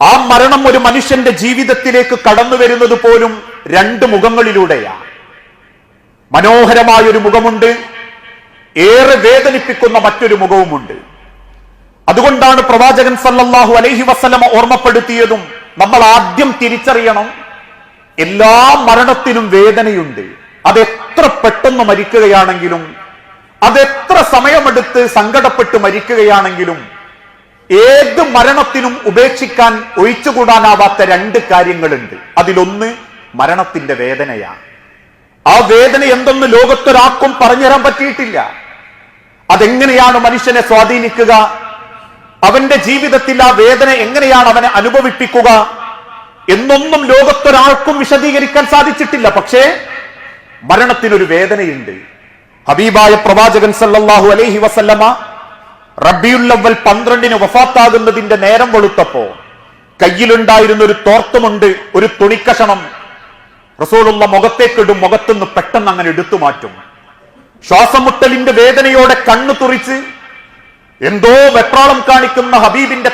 ആ മരണം ഒരു മനുഷ്യന്റെ ജീവിതത്തിലേക്ക് കടന്നു വരുന്നത് പോലും രണ്ട് മുഖങ്ങളിലൂടെയാണ് മനോഹരമായ ഒരു മുഖമുണ്ട്. ഏറെ വേദനിപ്പിക്കുന്ന മറ്റൊരു മുഖവുമുണ്ട്. അതുകൊണ്ടാണ് പ്രവാചകൻ സല്ലല്ലാഹു അലൈഹി വസ്ലമ ഓർമ്മപ്പെടുത്തിയതും നമ്മൾ ആദ്യം തിരിച്ചറിയണം എല്ലാ മരണത്തിനും വേദനയുണ്ട്. അതെത്ര പെട്ടെന്ന് മരിക്കുകയാണെങ്കിലും അതെത്ര സമയമെടുത്ത് സങ്കടപ്പെട്ട് മരിക്കുകയാണെങ്കിലും ഏത് മരണത്തിനും ഉപേക്ഷിക്കാൻ ഒഴിച്ചുകൂടാനാവാത്ത രണ്ട് കാര്യങ്ങളുണ്ട്. അതിലൊന്ന് മരണത്തിന്റെ വേദനയാണ്. ആ വേദന എന്തെന്ന് ലോകത്തൊരാൾക്കും പറഞ്ഞുതരാൻ പറ്റിയിട്ടില്ല. അതെങ്ങനെയാണ് മനുഷ്യനെ സ്വാധീനിക്കുക? അവന്റെ ജീവിതത്തിൽ ആ വേദന എങ്ങനെയാണ് അവനെ അനുഭവിപ്പിക്കുക? എന്നൊന്നും ലോകത്തൊരാൾക്കും വിശദീകരിക്കാൻ സാധിച്ചിട്ടില്ല. പക്ഷേ മരണത്തിനൊരു വേദനയുണ്ട്. ഹബീബായ പ്രവാചകൻ സല്ലാഹു അലൈഹി വസല്ലമ റബിയുല്ലവൽ പന്ത്രണ്ടിന് വഫാത്താകുന്നതിന്റെ നേരം വെളുത്തപ്പോ കയ്യിലുണ്ടായിരുന്ന ഒരു തോർത്തുമുണ്ട് ഒരു തുണിക്കഷണം. റസൂലുള്ള മുഖത്തേക്കിടും മുഖത്തുനിന്ന് പെട്ടെന്ന് അങ്ങനെ എടുത്തു മാറ്റും. ശ്വാസമുട്ടലിന്റെ വേദനയോടെ കണ്ണു തുറിച്ച് എന്തോ വെപ്രാളം കാണിക്കുന്ന ഹബീബിന്റെ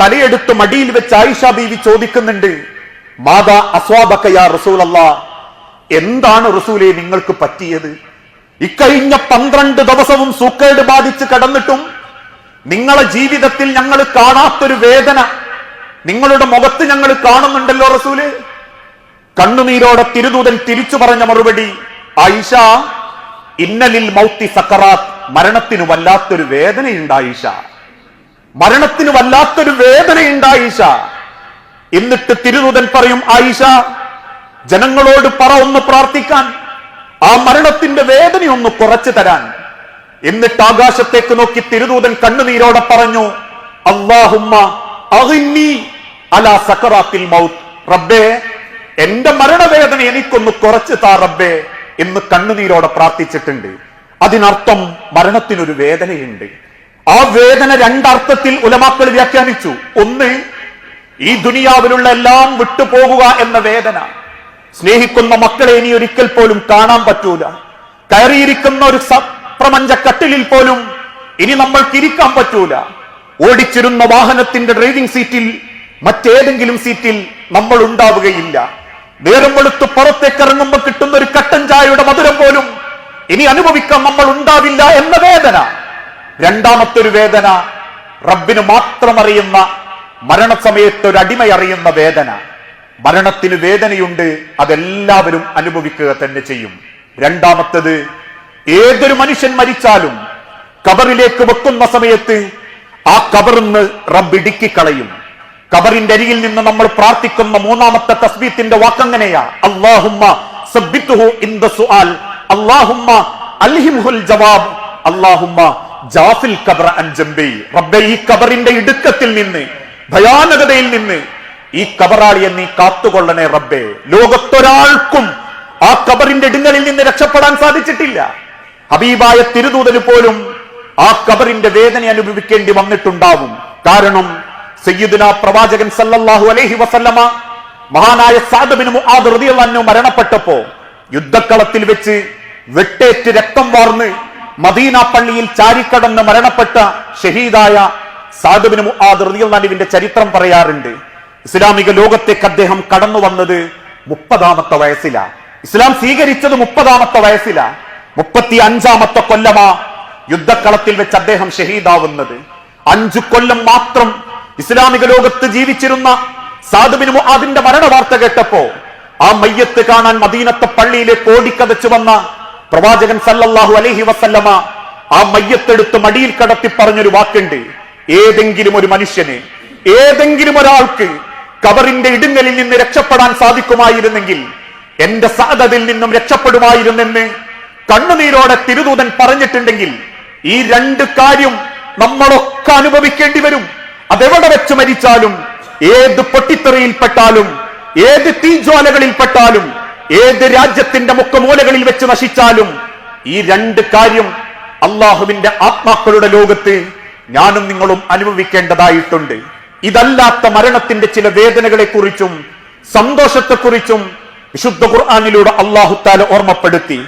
തലയെടുത്ത് മടിയിൽ വെച്ച് ആയിഷ ബീവി ചോദിക്കുന്നുണ്ട് മാതാ അസ്വാബക്കയാ റസൂലല്ല എന്താണ് റസൂലെ നിങ്ങൾക്ക് പറ്റിയത്? ഇക്കഴിഞ്ഞ പന്ത്രണ്ട് ദിവസവും സൂക്കേട് ബാധിച്ച് കടന്നിട്ടും നിങ്ങളെ ജീവിതത്തിൽ ഞങ്ങൾ കാണാത്തൊരു വേദന നിങ്ങളുടെ മുഖത്ത് ഞങ്ങൾ കാണുന്നുണ്ടല്ലോ റസൂൽ. കണ്ണുനീരോടെ തിരുദൂതൻ തിരിച്ചു പറഞ്ഞ മറുപടി ആയിഷ ഇന്നലിൽ മൗത്തി സക്കറാത്ത് മരണത്തിന് വല്ലാത്തൊരു വേദനയുണ്ട് ആയിഷ. മരണത്തിന് വല്ലാത്തൊരു വേദനയുണ്ട് ആയിഷ. എന്നിട്ട് തിരുദൂതൻ പറയും ആയിഷ ജനങ്ങളോട് പറ ഒന്ന് പ്രാർത്ഥിക്കാൻ. ആ മരണത്തിന്റെ വേദന ഒന്ന് കുറച്ചു തരാൻ. എന്നിട്ട് ആകാശത്തേക്ക് നോക്കി തിരുദൂതൻ കണ്ണുനീരോടെ പറഞ്ഞു മൗത്ത്. റബ്ബേ എന്റെ മരണവേദന എനിക്കൊന്ന് കുറച്ച് താ റബ്ബേ എന്ന് കണ്ണുനീരോടെ പ്രാർത്ഥിച്ചിട്ടുണ്ട്. അതിനർത്ഥം മരണത്തിനൊരു വേദനയുണ്ട്. ആ വേദന രണ്ടർത്ഥത്തിൽ ഉലമാക്കൾ വ്യാഖ്യാനിച്ചു. ഒന്ന് ഈ ദുനിയാവിലുള്ള എല്ലാം വിട്ടുപോകുക എന്ന വേദന. സ്നേഹിക്കുന്ന മക്കളെ ഇനി ഒരിക്കൽ പോലും കാണാൻ പറ്റൂല. കയറിയിരിക്കുന്ന ഒരു സപ്രമഞ്ച കട്ടിലിൽ പോലും ഇനി നമ്മൾ ഇരിക്കാൻ പറ്റൂല. ഓടിച്ചിരുന്ന വാഹനത്തിന്റെ ഡ്രൈവിംഗ് സീറ്റിൽ മറ്റേതെങ്കിലും സീറ്റിൽ നമ്മൾ ഉണ്ടാവുകയില്ല. നേരം വെളുത്ത് പുറത്തേക്ക് ഇറങ്ങുമ്പോൾ കിട്ടുന്ന ഒരു കട്ടൻ ചായയുടെ മധുരം പോലും ഇനി അനുഭവിക്കാൻ നമ്മൾ ഉണ്ടാവില്ല എന്ന വേദന. രണ്ടാമത്തെ ഒരു വേദന റബ്ബിന് മാത്രം അറിയുന്ന മരണസമയത്ത് ഒരു അടിമ അറിയുന്ന വേദന. മരണത്തിന് വേദനയുണ്ട് അതെല്ലാവരും അനുഭവിക്കുക തന്നെ ചെയ്യും. രണ്ടാമത്തത് ഏതൊരു മനുഷ്യൻ മരിച്ചാലും കബറിലേക്ക് വെക്കുന്ന സമയത്ത് ആ കബറിന്ന് റബ്ബ് ഇടുക്കിക്കളയും കബറിന്റെ അരിയിൽ നിന്ന് നമ്മൾ പ്രാർത്ഥിക്കുന്ന മൂന്നാമത്തെ തസ്ബീത്തിന്റെ വാക്കങ്ങനെയാ അള്ളാഹുമ്മ അൽഹിംഹുൽ ജവാബ്. ജാഫിൽ ഈ ഇടുക്കത്തിൽ നിന്ന് ഭയാനകതയിൽ നിന്ന് ഈ കബറാളിയെ നീ കാത്തുകൊള്ളണേ റബ്ബെ. ലോകത്തൊരാൾക്കും ആ കബറിന്റെ ഇടുങ്ങലിൽ നിന്ന് രക്ഷപ്പെടാൻ സാധിച്ചിട്ടില്ല. ഹബീബായ തിരുദൂതന് പോലും ആ കബറിന്റെ വേദന അനുഭവിക്കേണ്ടി വന്നിട്ടുണ്ടാവും. കാരണം സയ്യിദുന പ്രവാചകൻ സല്ലല്ലാഹു അലൈഹി വസല്ലമ മഹാനായ സാദബിന് അൻഹു മരണപ്പെട്ടപ്പോ യുദ്ധക്കളത്തിൽ വെച്ച് വെട്ടേറ്റ് രക്തം വാർന്ന് മദീന പള്ളിയിൽ ചാരിക്കടന്ന് മരണപ്പെട്ട ഷഹീദായ സാദബിന് അൻഹുവിന്റെ ചരിത്രം പറയാറുണ്ട്. ഇസ്ലാമിക ലോകത്തേക്ക് അദ്ദേഹം കടന്നു വന്നത് മുപ്പതാമത്തെ വയസ്സിലാണ് ഇസ്ലാം സ്വീകരിച്ചത് മുപ്പതാമത്തെ വയസ്സിലാ. മുപ്പത്തി അഞ്ചാമത്തെ കൊല്ലമാ യുദ്ധക്കളത്തിൽ വെച്ച് അദ്ദേഹം ഷഹീദാവുന്നത്. അഞ്ചു കൊല്ലം മാത്രം ഇസ്ലാമിക ലോകത്ത് ജീവിച്ചിരുന്ന സാധുബിന് അതിന്റെ മരണ വാർത്ത കേട്ടപ്പോ ആ മയ്യത്ത് കാണാൻ മദീനത്തെ പള്ളിയിലേക്ക് ഓടിക്കതച്ചു വന്ന പ്രവാചകൻ സല്ലല്ലാഹു അലൈഹി വസല്ലമ ആ മയ്യത്തെടുത്ത് മടിയിൽ കടത്തി പറഞ്ഞൊരു വാക്കുണ്ട്. ഏതെങ്കിലും ഒരു മനുഷ്യന് ഏതെങ്കിലും ഒരാൾക്ക് കബറിന്റെ ഇടുങ്ങലിൽ നിന്ന് രക്ഷപ്പെടാൻ സാധിക്കുമായിരുന്നെങ്കിൽ എന്റെ സാധതിൽ നിന്നും രക്ഷപ്പെടുമായിരുന്നെന്ന് കണ്ണുനീരോടെ തിരുദൂതൻ പറഞ്ഞിട്ടുണ്ടെങ്കിൽ ഈ രണ്ട് കാര്യം നമ്മളൊക്കെ അനുഭവിക്കേണ്ടി വരും. അതെവിടെ വെച്ച് മരിച്ചാലും ഏത് പൊട്ടിത്തെറിയിൽപ്പെട്ടാലും ഏത് തീജ്വാലകളിൽപ്പെട്ടാലും ഏത് രാജ്യത്തിന്റെ മുക്കമൂലകളിൽ വെച്ച് നശിച്ചാലും ഈ രണ്ട് കാര്യം അള്ളാഹുവിന്റെ ആത്മാക്കളുടെ ലോകത്ത് ഞാനും നിങ്ങളും അനുഭവിക്കേണ്ടതായിട്ടുണ്ട്. ഇതല്ലാത്ത മരണത്തിന്റെ ചില വേദനകളെക്കുറിച്ചും സന്തോഷത്തെക്കുറിച്ചും വിശുദ്ധ ഖുർആാനിലൂടെ അള്ളാഹുത്താല ഓർമ്മപ്പെടുത്തി.